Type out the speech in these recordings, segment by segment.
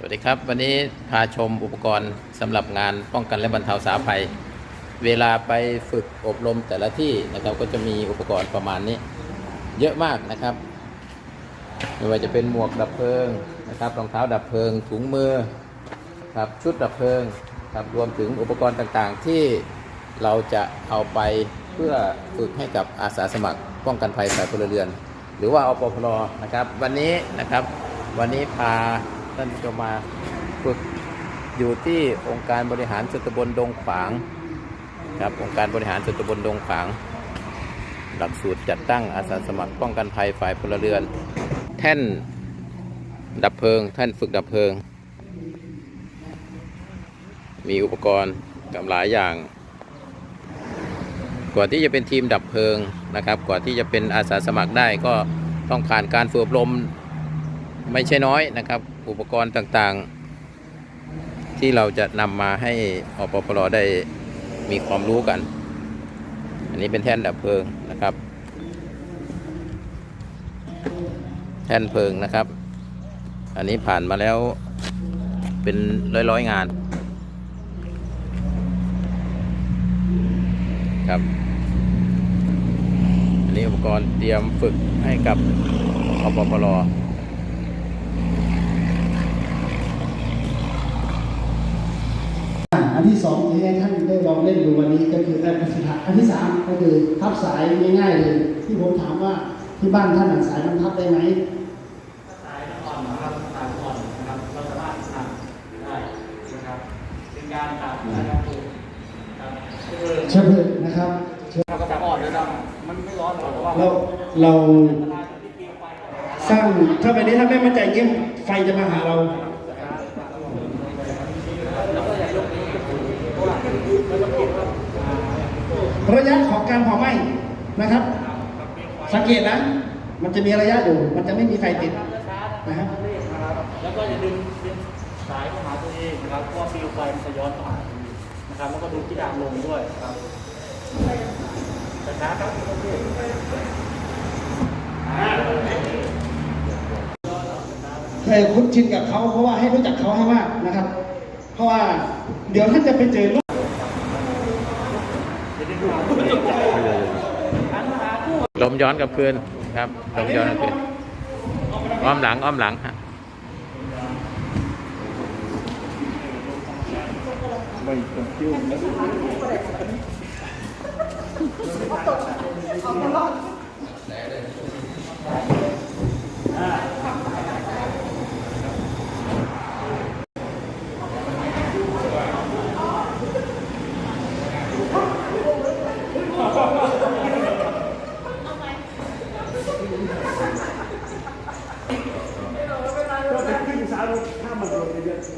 สวัสดีครับ วันนี้พาชมอุปกรณ์สำหรับงานป้องกันและบรรเทาสาภัย เวลาไปฝึกอบรมแต่ละที่นะครับก็จะมีอุปกรณ์ประมาณนี้ เยอะมากนะครับไม่ว่าจะเป็นหมวกดับเพลิงนะครับรองเท้าดับเพลิง ถุงมือครับชุดดับเพลิงครับรวมถึงอุปกรณ์ต่างๆ ที่เราจะเอาไปเพื่อฝึกให้กับอาสาสมัคร ป้องกันภัยฝ่ายพลเรือน หรือว่าอปพลนะครับ วันนี้นะครับวันนี้พา ท่านผู้ชมาฝึกอยู่ที่องค์การบริหารส่วนตำบลดงขวางครับองค์การบริหารส่วนตำบลดงขวาง หลักสูตรจัดตั้งอาสาสมัครป้องกันภัยฝ่ายพลเรือน แท่นดับเพลิง ท่านฝึกดับเพลิง มีอุปกรณ์กับหลายอย่างก่อนที่จะเป็นทีมดับเพลิงนะครับก่อนที่จะเป็นอาสาสมัครได้ก็ต้องผ่านการฝึกอบรมไม่ใช่น้อยนะครับ อุปกรณ์ต่างๆ ที่เราจะนำมาให้อปพลได้มีความรู้กัน อันนี้เป็นแท่นดับเพลิงนะครับ แท่นเพลิงนะครับ อันนี้ผ่านมาแล้วเป็นร้อยๆงานครับอันนี้อุปกรณ์เตรียมฝึกให้กับอปพล อันที่สองที่ให้ท่านได้ลองเล่นดูวันนี้ก็คืออันที่สามอันที่สามก็คือทับสายง่ายๆเลยที่ผมถามว่าที่บ้านท่านอะสายมันทับได้ไหมสายอ่อนนะครับสายอ่อนนะครับเราสามารถตัดได้นะครับเป็นการตัดนะครับเชื้อเพลิงนะครับเราก็จะอ่อนนะครับมันไม่ร้อนหรอกเพราะว่าเราเราสร้างถ้าไปนี้ถ้าไม่มั่นใจเงี้ยไฟจะมาหาเรา แล้วก็อย่ายกนี้เพราะว่ามันต้องเก็บครับอ่า ระยะของการเผาไหม้นะครับ สังเกตนะ มันจะมีระยะอยู่ มันจะไม่มีไฟติดช้าๆนะนะคครัรับบนะครับแล้วก็อย่าดึงดึงสายเข้าหาตัวเองนะครับเพราะว่าเปลวไฟมันจะย้อนเข้าหาตัวเองนะครับแล้วก็ดูที่ดามลงด้วยครับช้าๆครับโอเคอ่าเคยคุ้นชินกับเขาเพราะว่าให้รู้จักเขาให้มากนะครับ เพราะว่าเดี๋ยวท่านจะไปเจอ ลมย้อนกลับคืนครับลมย้อนกลับคืนอ้อมหลังอ้อมหลังฮะก็เป็นขึ้นสารถ้ามันะ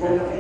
Well,